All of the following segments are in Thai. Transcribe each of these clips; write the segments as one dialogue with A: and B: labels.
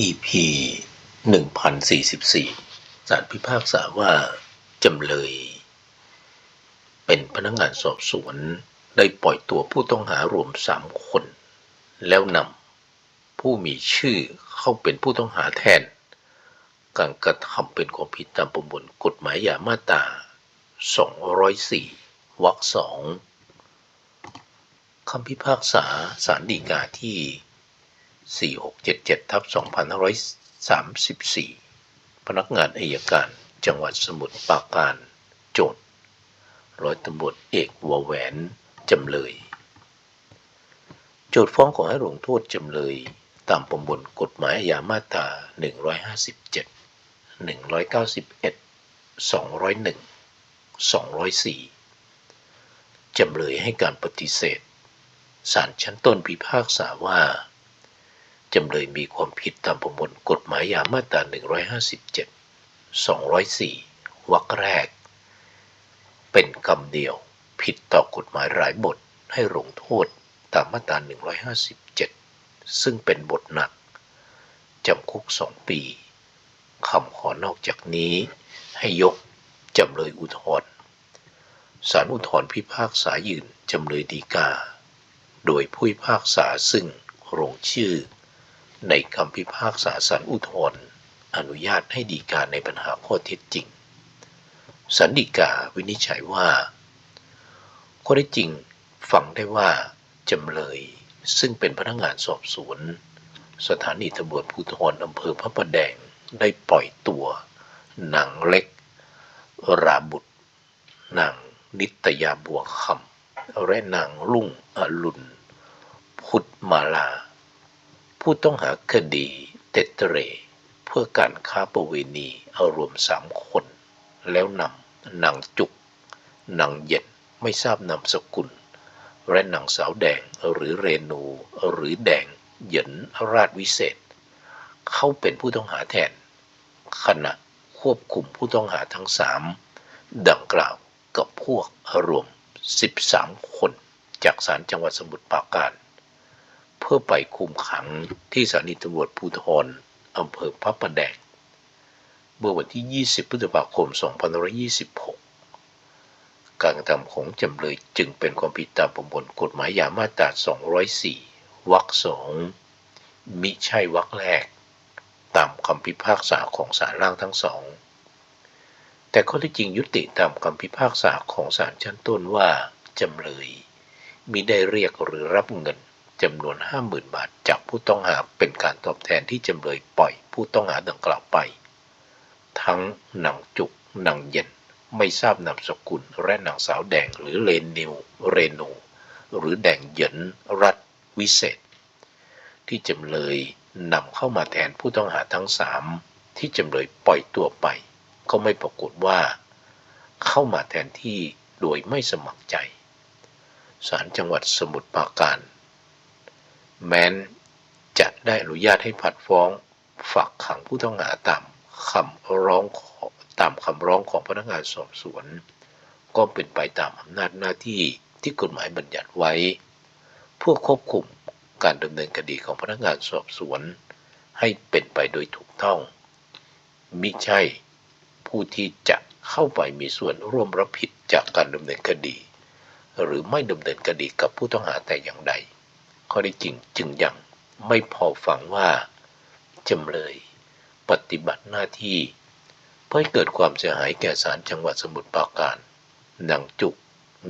A: EP 1044 ศาลพิพากษาว่า จำเลย เป็นพนักงานสอบสวนได้ปล่อยตัวผู้ต้องหารวมสามคน แล้วนำผู้มีชื่อเข้าเป็นผู้ต้องหาแทน การกระทำเป็นความผิดตามประมวลกฎหมายยามาตรา 204 วรรคสองคำพิพากษาศาลฎีกาที่ 4677ทับ2534 พนักงานอายการจังหวัดสมุทรปราการ โจทย์ร้อยตำรวจเอกวัวแหวนจำเลย โจทย์ฟ้องขอให้ลงโทษจำเลย ตามประมวลกฎหมายอาญามาตรา 157 191 201 204 จำเลยให้การปฏิเสธศาลชั้นต้นพิพากษาว่า จำเลยมีความผิดตามประมวลกฎหมายอาญามาตรา 157 204 วรรคแรก เป็นกรรมเดียวผิดต่อกฎหมายหลายบทให้ลงโทษตามมาตรา 157 ซึ่งเป็นบทหนัก จำคุกสองปีคำขอนอกจากนี้ให้ยกจำเลยอุทธรณ์ศาลอุทธรณ์พิพากษายืนจำเลยดีกา โดยผู้พิพากษาซึ่งลงชื่อ ในคำพิพากษาศาลอุทธรณ์อนุญาตให้ดีกาในปัญหาข้อเท็จจริงสันดีกาวินิจฉัยว่าข้อเท็จจริงฟังได้ว่าจำเลย ซึ่งเป็นพนักงานสอบสวน สถานีตำรวจภูธรอำเภอพระประแดงได้ปล่อยตัว นางเล็ก ราบุตรนางนิตยาบัวคำและนางลุ่งอรุณ พุทธมาลา ผู้ต้องหาคดีเตดเตเร เพื่อการค้าประเวณีเอารวมสามคน แล้วนำนางจุกนางเย็นไม่ทราบนามสกุล และนางสาวแดงหรือเรนู หรือแดงเหยินราชวิเศษ เข้าเป็นผู้ต้องหาแทน ขณะควบคุมผู้ต้องหาทั้งสามดังกล่าวกับพวกรวม 13 คน จากศาลจังหวัดสมุทรปราการ เพื่อไปคุมขังที่สถานีตำรวจภูธรอำเภอพระประแดงเมื่อวันที่ 20 พฤษภาคม 2526 การกระทำของจำเลยจึงเป็นความผิดตามประมวลกฎหมายยามาตรา 204 วรรคสองมิใช่วรรคแรก ตามคำพิพากษาของศาลล่างทั้งสอง แต่ข้อที่จริงยุติตามคำพิพากษาของศาลชั้นต้นว่าจำเลยมิได้เรียกหรือรับเงิน จำนวน 50,000 บาทจากผู้ต้องหาเป็นการตอบแทนที่จำเลยปล่อยผู้ต้องหาดังกล่าวไป ทั้งนางจุกนางเย็น ไม่ทราบนามสกุลและนางสาวแดงหรือเลนนิวเรนู หรือแดงเหยินรัฐวิเศษ ที่จำเลยนำเข้ามาแทนผู้ต้องหาทั้งสามที่จำเลยปล่อยตัวไป ก็ไม่ปรากฏว่า เข้ามาแทนที่โดยไม่สมัครใจศาลจังหวัดสมุทรปราการ แม้นจะได้อนุญาตให้ผัดฟ้องฝากขังผู้ต้องหาตามคำร้องตามคำร้องของพนักงานสอบสวน ก็เป็นไปตามอำนาจหน้าที่ที่กฎหมายบัญญัติไว้ เพื่อควบคุมการดำเนินคดีของพนักงานสอบสวน ให้เป็นไปโดยถูกต้อง มิใช่ผู้ที่จะเข้าไปมีส่วนร่วมรับผิดจากการดำเนินคดี หรือไม่ดำเนินคดีกับผู้ต้องหาแต่อย่างใด ข้อได้จริงจึงยังไม่พอฟังว่าจำเลยปฏิบัติหน้าที่ เพื่อให้เกิดความเสียหายแก่ศาลจังหวัดสมุทรปราการนางจุก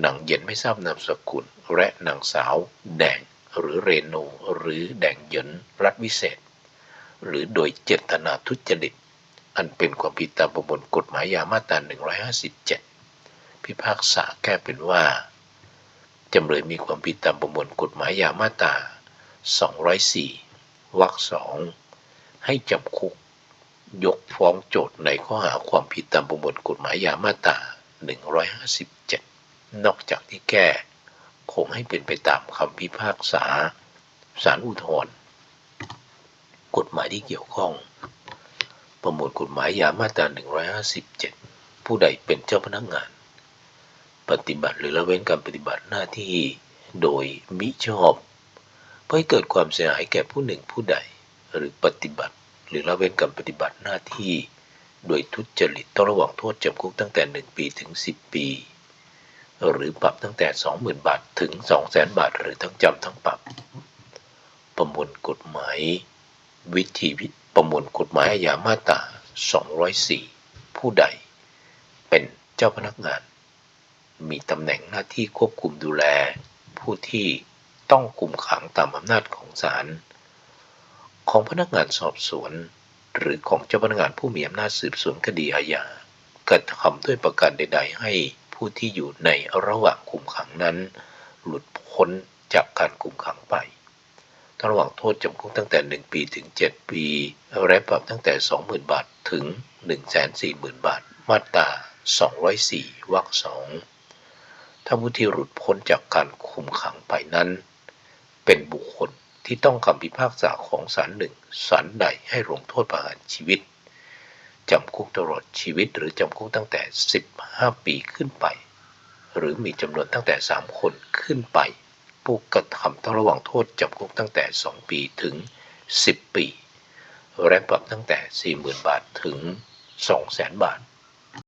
A: นางเย็นไม่ทราบนามสกุล และนางสาว แดงหรือเรโนหรือแดงเหยินรัฐวิเศษ หรือโดยเจตนาทุจริต อันเป็นความผิดตามประมวลกฎหมายยามาตรา157 พิพากษาแก้เป็นว่า จำเลยมีความผิดตามประมวลกฎหมายยามาตรา 204 วรรคสองให้จำคุก ยกฟ้องโจทย์ในข้อหาความผิดตามประมวลกฎหมายยามาตรา 157 นอกจากที่แก้ คงให้เป็นไปตามคำพิพากษาศาลอุทธรณ์กฎหมายที่เกี่ยวข้อง ประมวลกฎหมายยามาตรา 157 ผู้ใดเป็นเจ้าพนักงาน ปฏิบัติหรือละเว้นการปฏิบัติหน้าที่โดยมิชอบเพื่อให้เกิดความเสียหายแก่ผู้หนึ่งผู้ใด หรือปฏิบัติ หรือละเว้นการปฏิบัติหน้าที่ โดยทุจริตต้องระว่างโทษจำคุกตั้งแต่ 1 ปีถึง 10 ปี หรือปรับตั้งแต่ 20,000 บาทถึง 200,000 บาท หรือทั้งจำทั้งปรับ ประมวลกฎหมาย วิธีวิประมวลกฎหมายอาญามาตรา204 ผู้ใด เป็นเจ้าพนักงาน มีตำแหน่งหน้าที่ควบคุมดูแล ผู้ที่ต้องคุมขังตามอำนาจของศาลของพนักงานสอบสวน หรือของเจ้าพนักงานผู้มีอำนาจสืบสวนคดีอาญากระทำด้วยประการใด ๆ ให้ผู้ที่อยู่ในระหว่างคุมขังนั้น หลุดพ้นจากการคุมขังไประหว่างโทษจำคุกตั้งแต่ 1 ปีถึง 7 ปีและปรับตั้งแต่ 20,000 บาท ถึง 140,000 บาท มาตรา 204 วรรคสอง ถ้าผู้ที่หลุดพ้นจากการคุมขังไปนั้น เป็นบุคคลที่ต้องคำพิพากษาของศาลหนึ่งศาลใดให้ลงโทษประหารชีวิตจำคุกตลอดชีวิตหรือจำคุกตั้งแต่ 15 ปีขึ้นไป หรือมีจำนวนตั้งแต่ 3 คนขึ้นไป ผู้กระทำต้องระวังโทษจำคุกตั้งแต่ 2 ปีถึง 10 ปี และปรับตั้งแต่ 40,000 บาทถึง 200,000 บาท